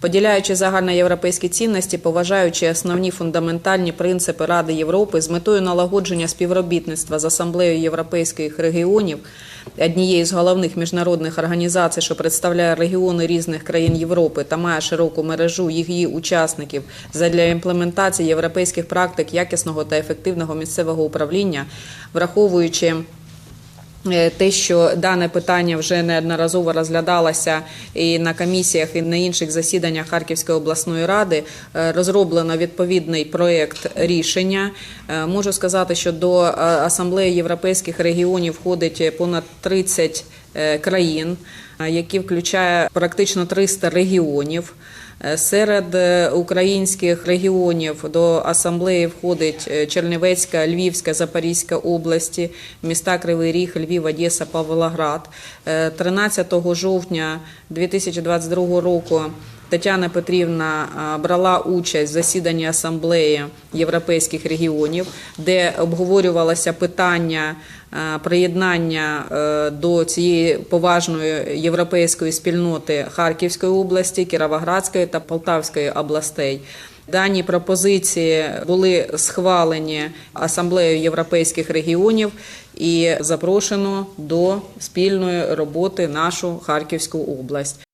Поділяючи загальноєвропейські цінності, поважаючи основні фундаментальні принципи Ради Європи з метою налагодження співробітництва з Асамблеєю європейських регіонів, однієї з головних міжнародних організацій, що представляє регіони різних країн Європи та має широку мережу її учасників задля імплементації європейських практик якісного та ефективного місцевого управління, враховуючи те, що дане питання вже неодноразово розглядалося і на комісіях, і на інших засіданнях Харківської обласної ради, е, розроблено відповідний проєкт рішення. Е, Можу сказати, що до е, асамблеї європейських регіонів входить понад 30 е, країн, е, які включає практично 300 регіонів. Е, Серед е, українських регіонів до асамблеї входить е, Чернівецька, Львівська, Запорізька області, міста Кривий Ріг, Львів, Одеса, Павлоград. Е, 13 жовтня 2022 року Тетяна Петрівна е, брала участь в засіданні асамблеї європейських регіонів, де обговорювалося питання е, приєднання е, до цієї поважної європейської спільноти Харківської області, Кіровоградської та Полтавської областей. Дані пропозиції були схвалені асамблеєю європейських регіонів і запрошено до спільної роботи нашу Харківську область.